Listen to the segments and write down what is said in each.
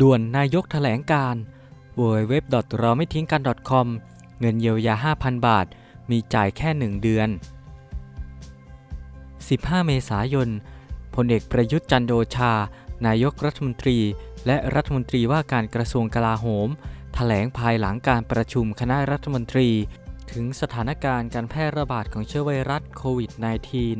ด่วนนายกแถลงการ w w w เราไม่ทิ้งกัน .com เงินเยียวยา 5,000 บาท มีจ่ายแค่ 1 เดือน 15 เมษายน พลเอกประยุทธ์จันทร์โอชา นายกรัฐมนตรี และรัฐมนตรีว่าการกระทรวงกลาโหมแถลงภายหลังการประชุมคณะรัฐมนตรี ถึงสถานการณ์การแพร่ระบาดของเชื้อไวรัสโควิด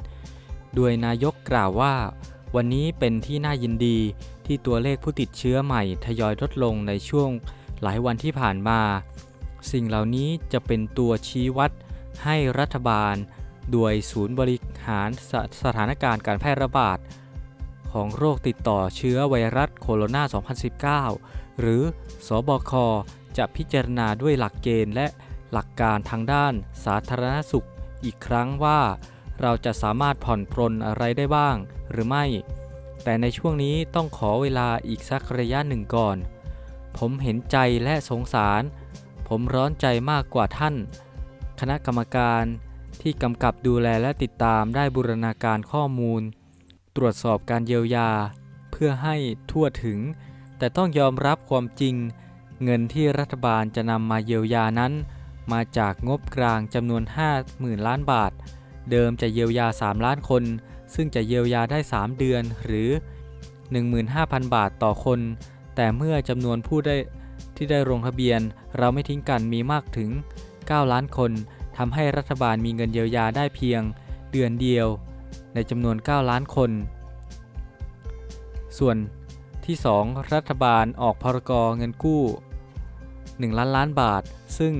-19 โดยนายกกล่าวว่า วันนี้เป็นที่น่ายินดี ที่ตัวเลขผู้ติดเชื้อใหม่ทยอยลดลงในช่วงหลายวันที่ผ่านมา สิ่งเหล่านี้จะเป็นตัวชี้วัดให้รัฐบาล โดยศูนย์บริหารสสถานการณ์การแพร่ระบาด ของโรคติดต่อเชื้อไวรัสโคโรนา 2019 หรือสอบค จะพิจารณาด้วยหลักเกณฑ์และหลักการทางด้านสาธารณสุขอีกครั้งว่า เราจะสามารถผ่อนปรนอะไรได้บ้างหรือไม่ แต่ในช่วงนี้ต้องขอเวลาอีกสักระยะหนึ่งก่อน ผมเห็นใจและสงสาร ผมร้อนใจมากกว่าท่าน คณะกรรมการที่กำกับดูแลและติดตามได้บูรณาการข้อมูล ตรวจสอบการเยียวยา เพื่อให้ทั่วถึง แต่ต้องยอมรับความจริง เงินที่รัฐบาลจะนำมาเยียวยานั้น มาจากงบกลางจำนวน 50,000 ล้านบาท เดิมจะเยียวยา 3 ล้านคน ซึ่งจะเยียวยาได้ 3 เดือนหรือ 15,000 บาทต่อคน แต่เมื่อจำนวนผู้ได้ที่ได้ลงทะเบียน เราไม่ทิ้งกันมีมากถึง 9 ล้านคนทำให้รัฐบาลมีเงินเยียวยาได้เพียงเดือนเดียว ในจำนวน 9 ล้านคน ส่วนที่ 2 รัฐบาลออกพรกรเงินกู้ 1 ล้านล้านบาท ซึ่ง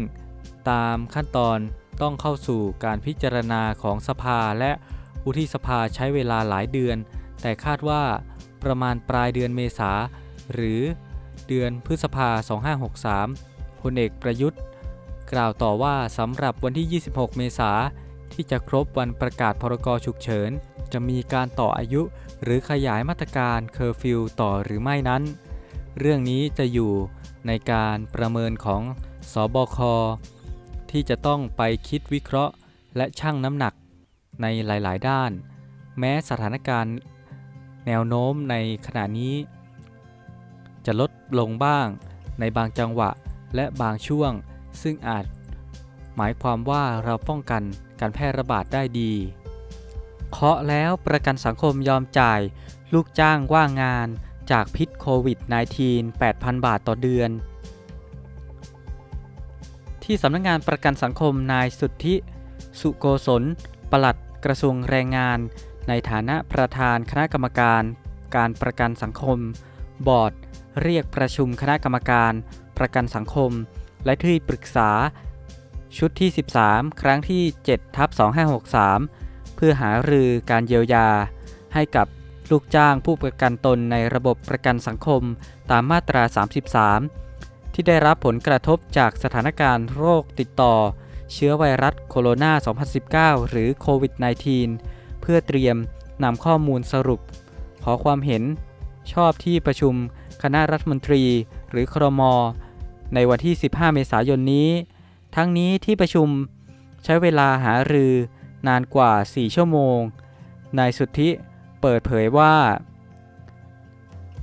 ตามขั้นตอนต้องเข้าสู่การพิจารณาของสภาและ วุฒิสภาใช้เวลาหลายเดือน แต่คาดว่าประมาณปลายเดือนเมษาหรือเดือนพฤษภา 2563พลเอกประยุทธ์ กล่าวต่อว่าสำหรับวันที่ 26 เมษาที่จะครบวันประกาศพรกฉุกเฉิน จะมีการต่ออายุ หรือขยายมาตรการเคอร์ฟิวต่อหรือไม่นั้น เรื่องนี้จะอยู่ในการประเมินของสอบคที่จะต้องไปคิดวิเคราะห์ และชั่งน้ำหนัก ในหลาย ๆ ด้าน แม้สถานการณ์แนวโน้มในขณะนี้ จะลดลงบ้างในบางจังหวะและบางช่วง ซึ่งอาจหมายความว่าเราป้องกันการแพร่ระบาดได้ดี เคาะแล้วประกันสังคมยอมจ่าย ลูกจ้างว่างงานจากพิษโควิด -19 8,000 บาทต่อเดือน ที่สำนักงงานประกันสังคมนายสุทธิ สุโกศลปลัด กระทรวงแรงงาน ในฐานะประธานคณะกรรมการ การประกันสังคม บอร์ด เรียกประชุมคณะกรรมการ ประกันสังคม และที่ปรึกษา ชุดที่ 13 ครั้งที่7ทับ2563 เพื่อหารือการเยียวยา ให้กับลูกจ้างผู้ประกันตนในระบบประกันสังคมตามมาตรา 33 ที่ได้รับผลกระทบจากสถานการณ์โรคติดต่อ เชื้อไวรัสโคโรนา 2019 หรือโควิด -19 เพื่อเตรียมนำข้อมูลสรุป ขอความเห็นชอบที่ประชุมคณะรัฐมนตรีหรือครม ในวันที่ 15 เมษายนนี้ ทั้งนี้ที่ประชุมใช้เวลาหารือนานกว่า 4 ชั่วโมง นายสุทธิเปิดเผยว่า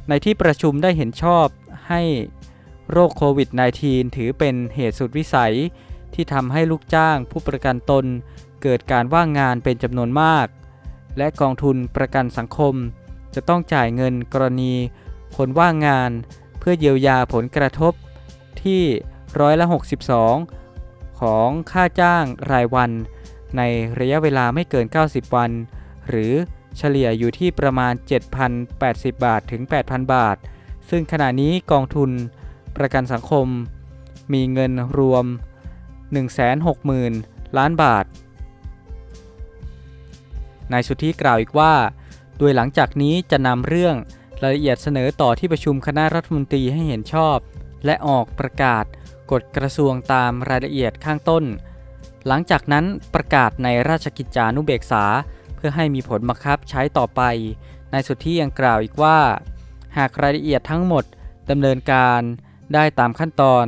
ในที่ประชุมได้เห็นชอบให้โรคโควิด -19 ถือเป็นเหตุสุดวิสัย ที่ทำให้ลูกจ้างผู้ประกันตน เกิดการว่างงานเป็นจำนวนมาก และกองทุนประกันสังคม จะต้องจ่ายเงินกรณี คนว่างงาน เพื่อเยียวยาผลกระทบ ที่ร้อยละ 62 ของค่าจ้างรายวัน ในระยะเวลาไม่เกิน 90 วัน หรือเฉลี่ยอยู่ที่ประมาณ 7,080 บาทถึง 8,000 บาท ซึ่งขณะนี้กองทุนประกันสังคม มีเงินรวม 160,000 ล้านบาท นายสุทธิกล่าวอีกว่า โดยหลังจากนี้จะนำเรื่องรายละเอียดเสนอต่อที่ประชุมคณะรัฐมนตรีให้เห็นชอบ และออกประกาศกฎกระทรวงตามรายละเอียดข้างต้น หลังจากนั้นประกาศในราชกิจจานุเบกษา เพื่อให้มีผลบังคับใช้ต่อไปนายสุทธิยังกล่าวอีกว่า หากรายละเอียดทั้งหมดดำเนินการได้ตามขั้นตอน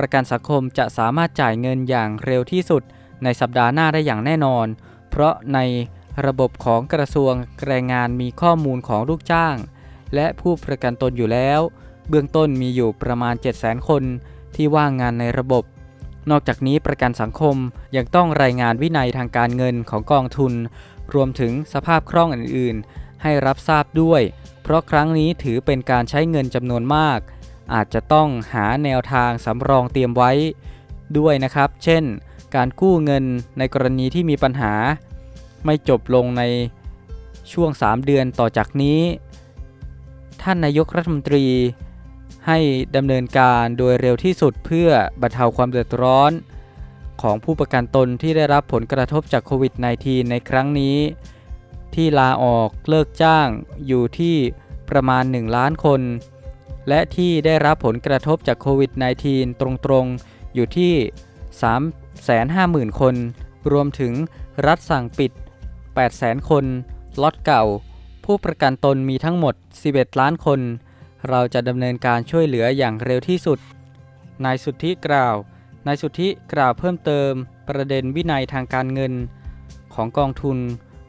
ประกันสังคมจะสามารถจ่ายเงินอย่างเร็วที่สุด ในสัปดาห์หน้าได้อย่างแน่นอน เพราะในระบบของกระทรวงแรงงานมีข้อมูลของลูกจ้าง และผู้ประกันตนอยู่แล้ว เบื้องต้นมีอยู่ประมาณ 700,000 คนที่ว่างงานในระบบ นอกจากนี้ประกันสังคมยังต้องรายงานวินัยทางการเงินของกองทุน รวมถึงสภาพคล่องอื่น ๆ ให้รับทราบด้วย เพราะครั้งนี้ถือเป็นการใช้เงินจำนวนมาก อาจจะต้องหาแนวทางสำรองเตรียมไว้ด้วยนะครับ เช่น การกู้เงินในกรณีที่มีปัญหา ไม่จบลงในช่วง 3 เดือนต่อจากนี้ ท่านนายกรัฐมนตรีให้ดำเนินการโดยเร็วที่สุดเพื่อบรรเทาความเดือดร้อน ของผู้ประกันตนที่ได้รับผลกระทบจากโควิด -19 ในครั้งนี้ ที่ลาออกเลิกจ้างอยู่ที่ประมาณ 1 ล้านคน และที่ได้รับผลกระทบจากโควิด -19 ตรงๆ อยู่ที่ 350,000 คน รวมถึงรัฐสั่งปิด 800,000 คน ล็อตเก่า ผู้ประกันตนมีทั้งหมด 11 ล้านคน เราจะดำเนินการช่วยเหลืออย่างเร็วที่สุด นายสุทธิกล่าว นายสุทธิกล่าวเพิ่มเติมประเด็นวินัยทางการเงิน ของกองทุน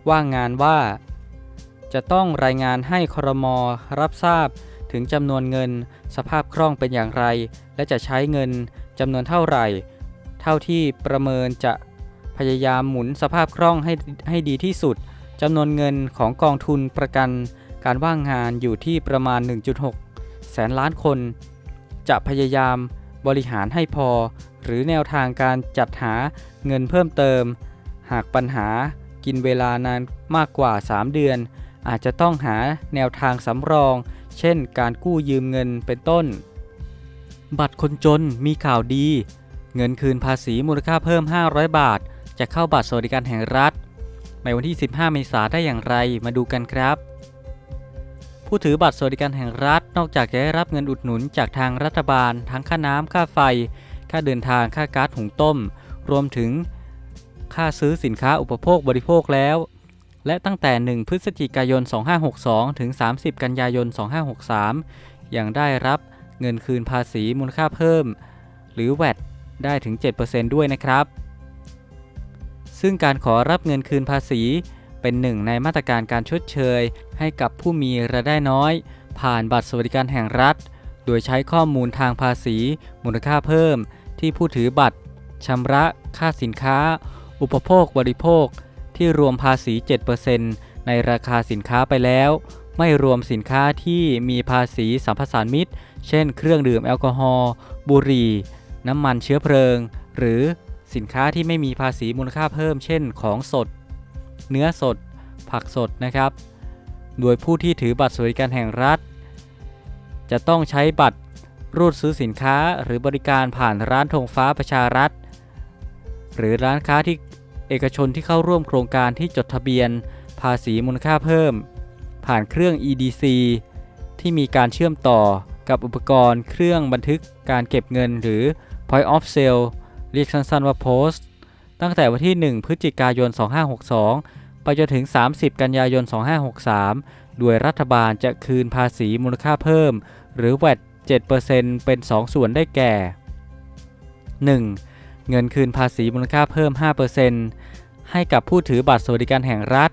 ว่างงานว่า จะต้องรายงานให้ครมรับทราบ ถึงจำนวนเงิน สภาพคล่องเป็นอย่างไร และจะใช้เงินจำนวนเท่าไหร่ เท่าที่ประเมินจะพยายามหมุนสภาพคล่องให้ให้ดีที่สุดจำนวนเงินของกองทุนประกัน การว่างงานอยู่ที่ประมาณ 1.6 แสนล้านคน จะพยายามบริหารให้พอ หรือแนวทางการจัดหาเงินเพิ่มเติม หากปัญหากินเวลานานมากกว่า 3 เดือน อาจจะต้องหาแนวทางสำรอง เช่น การกู้ยืมเงินเป็นต้น บัตรคนจนมีข่าวดี เงินคืนภาษีมูลค่าเพิ่ม 500 บาท จะเข้าบัตรสวัสดิการแห่งรัฐ ในวันที่ 15 เมษายนได้อย่างไรมาดูกันครับ ผู้ถือบัตรสวัสดิการแห่งรัฐ นอกจากจะได้รับเงินอุดหนุนจากทางรัฐบาล ทั้งค่าน้ำค่าไฟ ค่าเดินทางค่าก๊าซหุงต้ม รวมถึงค่าซื้อสินค้าอุปโภคบริโภคแล้ว และตั้งแต่ 1 พฤศจิกายน 2562 ถึง 30 กันยายน 2563 ยังได้รับเงินคืนภาษีมูลค่าเพิ่ม หรือ VAT ได้ถึง 7%ด้วยนะครับ ซึ่งการขอรับเงินคืนภาษีเป็นหนึ่งในมาตรการการชดเชย ให้กับผู้มีรายได้น้อย ผ่านบัตรสวัสดิการแห่งรัฐ โดยใช้ข้อมูลทางภาษี มูลค่าเพิ่ม ที่ผู้ถือบัตรชำระค่าสินค้า อุปโภคบริโภค ที่รวมภาษี 7%ในราคาสินค้าไปแล้ว ไม่รวมสินค้าที่มีภาษีสัมปทานมิตร เช่น เครื่องดื่มแอลกอฮอล์บุหรี่ น้ำมันเชื้อเพลิง หรือสินค้าที่ไม่มีภาษีมูลค่าเพิ่ม เช่น ของสด เนื้อสด ผักสดนะครับ โดยผู้ที่ถือบัตรสวัสดิการแห่งรัฐ จะต้องใช้บัตรรูดซื้อสินค้าหรือบริการผ่านร้านธงฟ้าประชารัฐ หรือร้านค้าที่ เอกชนที่เข้าร่วมโครงการที่จดทะเบียน ภาษีมูลค่าเพิ่ม ผ่านเครื่อง EDC ที่มีการเชื่อมต่อกับอุปกรณ์เครื่องบันทึกการเก็บเงินหรือ Point of Sale เรียกสั้นๆว่า Post ตั้งแต่วันที่ 1 พฤศจิกายน 2562 ไปจนถึง 30 กันยายน 2563 โดยรัฐบาลจะคืนภาษีมูลค่าเพิ่ม หรือ VAT 7%เป็น 2 ส่วนได้แก่ 1. เงินคืนภาษีมูลค่าเพิ่ม 5%ให้กับผู้ถือบัตรสวัสดิการแห่งรัฐ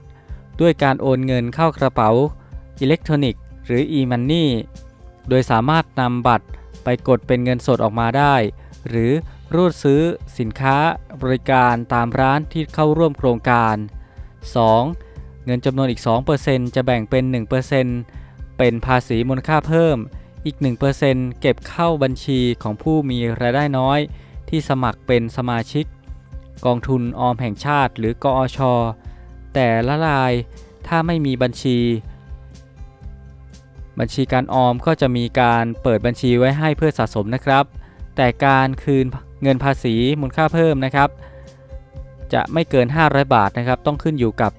ด้วยการโอนเงินเข้ากระเป๋าอิเล็กทรอนิกส์หรือ e-money โดยสามารถนำบัตรไปกดเป็นเงินสดออกมาได้ หรือรูดซื้อสินค้าบริการตามร้านที่เข้าร่วมโครงการ 2. เงินจำนวนอีก 2%จะแบ่งเป็น 1%เป็นภาษีมูลค่าเพิ่ม อีก 1%เก็บเข้าบัญชีของผู้มีรายได้น้อย ที่สมัครเป็นสมาชิก กองทุนออมแห่งชาติหรือกอช แต่ละรายถ้าไม่มีบัญชี บัญชีการออมก็จะมีการเปิดบัญชีไว้ให้เพื่อสะสมนะครับ แต่การคืนเงินภาษีมูลค่าเพิ่มนะครับ จะไม่เกิน 500 บาทนะครับ ต้องขึ้นอยู่กับ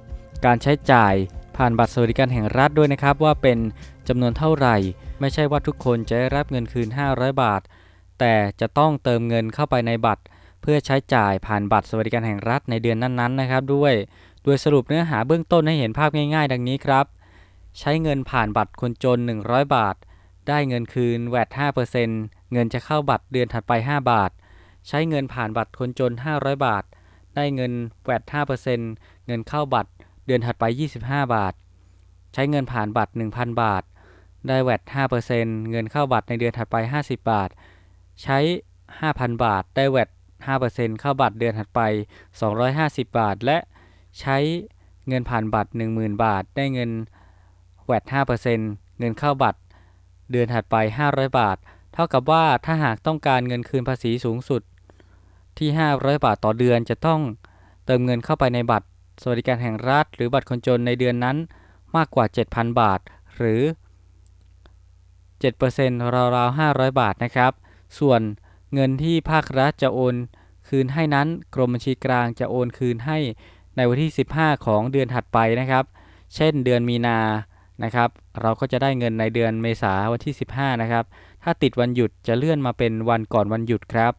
การใช้จ่ายผ่านบัตรสวัสดิการแห่งรัฐด้วยนะครับ ว่าเป็นจำนวนเท่าไหร่ ไม่ใช่ว่าทุกคนจะได้รับเงินคืน 500 บาท แต่จะต้องเติมเงินเข้าไปในบัตร เพื่อใช้จ่ายผ่านบัตรสวัสดิการแห่งรัฐในเดือนนั้นๆนะครับ ด้วย โดยสรุปเนื้อหาเบื้องต้นให้เห็นภาพง่ายๆ ดังนี้ครับ ใช้เงินผ่านบัตรคนจน 100 บาท ได้เงินคืนแวด5%เงินจะเข้าบัตรเดือนถัดไป 5 บาท ใช้เงินผ่านบัตรคนจน 500 บาท ได้เงินแวด5%เงินเข้าบัตรเดือนถัดไป 25 บาท ใช้เงินผ่านบัตร 1,000 บาท ได้แวด5%เงินเข้าบัตรในเดือนถัดไป 50 บาท ใช้ 5,000 บาท ได้แวด5%เข้าบัตรเดือนถัดไป 250 บาท และใช้เงินผ่านบัตร 10,000 บาท ได้เงินแวด5%เงินเข้าบัตร เดือนถัดไป 500 บาท เท่ากับว่าถ้าหากต้องการเงินคืนภาษีสูงสุด ที่ 500 บาทต่อเดือนจะต้องเติมเงินเข้าไปในบัตร สวัสดิการแห่งรัฐ หรือบัตรคนจนในเดือนนั้นมากกว่า 7,000 บาท หรือ7%ราวๆ500 บาทนะครับ ส่วนเงินที่ภาครัฐจะโอนคืนให้นั้น กรมบัญชีกลางจะโอนคืนให้ในวันที่ 15 ของเดือนถัดไปนะครับ เช่นเดือนมีนานะครับ เราก็จะได้เงินในเดือนเมษาวันที่ 15 นะครับ ถ้าติดวันหยุดจะเลื่อนมาเป็นวันก่อนวันหยุดครับ